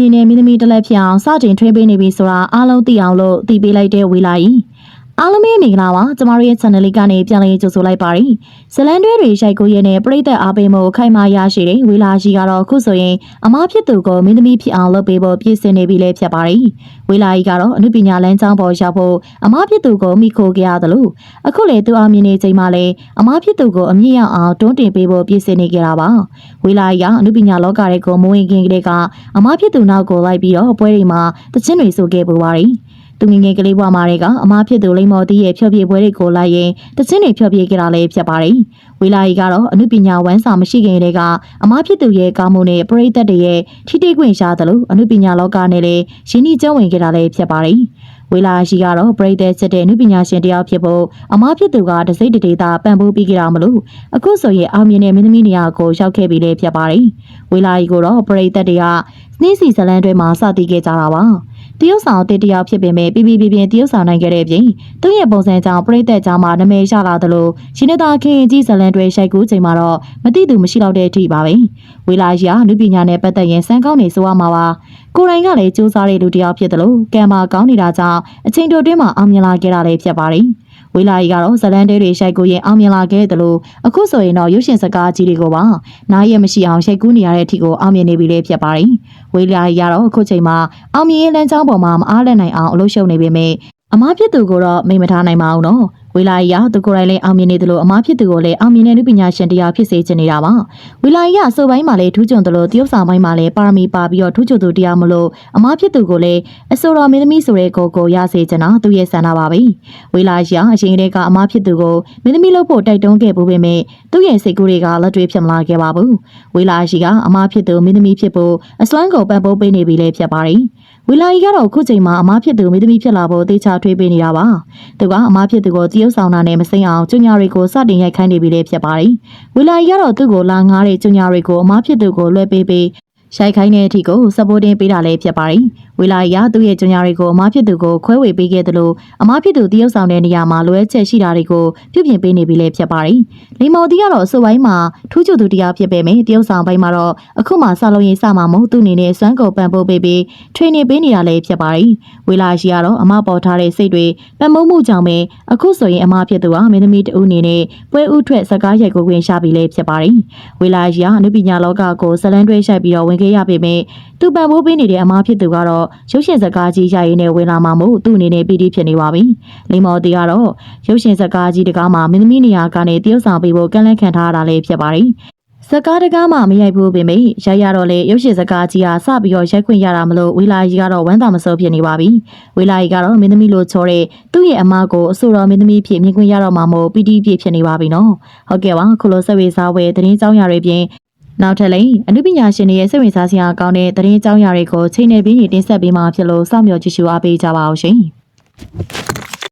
မြင်တဲ့မင်းသမီးတစ်လက်ဖြစ်အောင်စတင်ထွေးပေးနေပြီဆိုတာအားလုံးသိအောင်လို့သိပေးလိုက်တဲ့ဝေလာကြီး အားလုံးပဲမင်္ဂလာပါကျမတို့ရဲ့ channel လေးကနေပြန်လည်ကြိုဆိုလိုက်ပါရစေဇလန်တွဲတွေရိုက်ကိုရဲနဲ့ပြိသက်အားပေးမှုခိုင်မာရရှိတဲ့ဝေလာကြီးကတော့အခုဆိုရင်အမားဖြစ်သူကိုမင်းသမီးဖြစ်အောင်လုပ်ပေးဖို့ပြင်ဆင်နေပြီလေဖြစ်ပါတယ်ဝေလာကြီးကတော့အနုပညာလမ်းကြောင်းပေါ်ရောက်ဖို့အမားဖြစ်သူကိုမိခိုခဲ့ရတယ်လို့အခုလေသူအောင်မြင်နေချိန်မှာလေအမားဖြစ်သူကိုအမြင့်ရောက်အောင်တွန်းတင်ပေးဖို့ပြင်ဆင်နေကြတာပါဝေလာကြီးကအနုပညာလောကတွေကိုမဝင်ခင်ကလေးကအမားဖြစ်သူနောက်ကိုလိုက်ပြီးတော့ပွဲတွေမှာတချင်းတွေဆိုခဲ့ပူပါတယ် သူငယ်ငယ်ကလေးဘွားမာတွေကအမားဖြစ်သူလိမ္မော်တီးရဲ့ဖြောပြပွဲတွေကိုလိုက်ရင်တချင်းတွေဖြောပြခဲ့တာလည်းဖြစ်ပါတယ်ဝေလာကြီးကတော့အနုပညာဝမ်းစာမရှိခင်တည်းကအမားဖြစ်သူရဲ့ကောင်းမှုနဲ့ပရိသတ်တွေရဲ့ထိတိခွင့်ရှာသလိုအနုပညာလောကနဲ့လည်းရင်းနှီးကျုံဝင်ခဲ့တာလည်းဖြစ်ပါတယ်ဝေလာရှိကတော့ပရိသတ်ချက်တဲ့နုပညာရှင်တယောက်ဖြစ်ဖို့အမားဖြစ်သူကတစိမ့်တဒေတာပံ့ပိုးပြီးကြတာမလို့အခုဆိုရင်အောင်မြင်တဲ့မင်းသမီးနေရာကိုရောက်ခဲ့ပြီလေဖြစ်ပါတယ်ဝေလာကြီးကိုတော့ပရိသတ်တွေကနှင်းစီဇလန်းတွဲမှာစတည်ခဲ့ကြတာပါ တရုတ်ဆောင်တစ်တယောက်ဖြစ်ပေမဲ့ပြပြပြပြတရုတ်ဆောင်နိုင်ခဲ့တဲ့ပြင်သူ့ရဲ့ပုံစံကြောင့်ပရိသတ်ကြောင့်မှနာမည်ရလာသလိုရှင်နတာခင်ကြီးဇလန်းတွဲရှိုက်ကူးချိန်မှာတော့မသိသူမရှိတော့တဲ့အထိပါပဲဝေလာကြီးကနုပညာနဲ့ပတ်သက်ရင်စမ်းကောင်းနေဆိုရမှာပါကိုရိုင်းကလည်းစူးစမ်းတဲ့လူတစ်ယောက်ဖြစ်တယ်လို့ကံမာကောင်းနေတာကြောင့်အချိန်တိုတွင်းမှာအောင်မြင်လာခဲ့တာလည်းဖြစ်ပါတယ် ဝေလာကြီးကတော့ဇလန်တဲတွေရှိုက်ကိုရင်အောင်မြင်လာခဲ့တယ်လို့အခုဆိုရင်တော့ရုပ်ရှင်စကားကြီးတွေကိုပါနားရမရှိအောင်ရှိုက်ကူးနေရတဲ့အထိကိုအောင်မြင်နေပြီလေဖြစ်ပါတယ်ဝေလာကြီးကတော့အခုချိန်မှာအောင်မြင်ရေးလမ်းကြောင်းပေါ်မှာမအားလက်နိုင်အောင်အလုပ်ရှုပ်နေပေမဲ့ အမားဖြစ်သူကိုတော့မိတ်မထားနိုင်ပါဘူးနော်ဝေလာကြီးကသူကိုယ်တိုင်လည်းအောင်မြင်နေတယ်လို့အမားဖြစ်သူကိုလည်းအောင်မြင်တဲ့လူပညာရှင်တရားဖြစ်စေချင်နေတာပါဝေလာကြီးကအစိုးပိုင်းမှာလည်းထူးချွန်တယ်လို့တရုတ်ဆောင်ပိုင်းမှာလည်းပါရမီပါပြီးတော့ထူးချွန်သူတရားမလို့အမားဖြစ်သူကိုလည်းအစိုးရမင်းသမီးဆိုတဲ့ကိုကိုရစေချင်တာသူရဲ့ဆန္ဒပါပဲဝေလာကြီးကအချိန်တည်းကအမားဖြစ်သူကိုမင်းသမီးလုပ်ဖို့တိုက်တွန်းခဲ့ပူပေမဲ့သူ့ရဲ့စိတ်ကူးတွေကလက်တွေဖြစ်မလာခဲ့ပါဘူးဝေလာကြီးကအမားဖြစ်သူမင်းသမီးဖြစ်ဖို့အစွမ်းကုန်ပံ့ပိုးပေးနေပြီလေဖြစ်ပါတယ် ဝီလာကြီးကတော့အခုချိန်မှာအမားဖြစ်သူမိသမီးဖြစ်လာဖို့တေချာထွေးပေးနေတာပါ။သူကအမားဖြစ်သူကိုတရုပ်ဆောင်တာနဲ့မစိမ့်အောင်ကျညာတွေကိုစတင်ရိုက်ခိုင်းနေပြီလေဖြစ်ပါတယ်။ဝီလာကြီးကတော့သူ့ကိုလာငားတဲ့ကျညာတွေကိုအမားဖြစ်သူကိုလွှဲပေးပြီးရိုက်ခိုင်းတဲ့အထိကိုစပိုတင်ပေးတာလည်းဖြစ်ပါတယ်။ ဝေလာရီကသူ့ရဲ့ကြညာတွေကိုအမားဖြစ်သူကိုခွဲဝေပေးခဲ့တယ်လို့အမားဖြစ်သူတရုတ်ဆောင်တဲ့နေရာမှာလွဲချက်ရှိတာတွေကိုပြုပြင်ပေးနေပြီလည်းဖြစ်ပါတယ်။လီမော်တီကတော့အစိုးပိုင်းမှာထူးချွန်သူတရားဖြစ်ပေမဲ့တရုတ်ဆောင်ပိုင်းမှာတော့အခုမှစလုံးရေးစမှာမဟုတ်သူ့အနေနဲ့စွမ်းကုန်ပံ့ပိုးပေးပြီး training ပေးနေတာလည်းဖြစ်ပါတယ်။ဝေလာရီကတော့အမပေါ်ထားတဲ့စိတ်တွေပံ့ပိုးမှုကြောင့်ပဲအခုဆိုရင်အမဖြစ်သူကမင်းသမီးတဦးအနေနဲ့ပွဲဥထွက်စကားရိုက်ကိုခွင့်ရှာပြီးလည်းဖြစ်ပါတယ်။ဝေလာရီကအနုပညာလောကကိုဇလန်တွဲရှိုက်ပြီးတော့ဝင်ခဲ့ရပေမဲ့သူပံ့ပိုးပေးနေတဲ့အမားဖြစ်သူကတော့ရုပ်ရှင်ဇာတ်ကားကြီးရရင်နဲ့ဝင်လာမှာမို့သူ့အနေနဲ့ပီတိဖြစ်နေပါပြီ။လိမ္မော်တီကတော့ရုပ်ရှင်ဇာတ်ကားကြီးတကားမှာမင်းသမီးနေရာကနေတရုတ်ဆောင်ပေးဖို့ကန့်လန့်ခံထားရတာလည်းဖြစ်ပါတယ်။စကားတကားမှမရိုက်ဘူးပေမဲ့ရိုက်ရတော့လေရုပ်ရှင်စကားကြီးဟာစပြီးတော့ရိုက်ခွင့်ရတာမလို့ဝေလာကြီးကတော့ဝမ်းသာမစိုးဖြစ်နေပါပြီ။ဝေလာကြီးကတော့မင်းသမီးလိုချောတဲ့သူ့ရဲ့အမကိုအဆိုတော်မင်းသမီးဖြစ်မြင်ခွင့်ရတော့မှာမို့ပီတိဖြစ်ဖြစ်နေပါပြီနော်။ဟုတ်ကဲ့ပါခုလိုဆက်ဝေစားဝဲသတင်းကြောင်းရာတွေပြင် နောက်ထပ်လည်းအနုပညာရှင်တွေရဲ့စိတ်ဝင်စားစရာကောင်းတဲ့သတင်းအကြောင်းအရာတွေကိုချိန်နယ်ပြီးတင်ဆက်ပေးမှာဖြစ်လို့စောင့်မျှော်ကြည့်ရှုအားပေးကြပါအောင်ရှင်။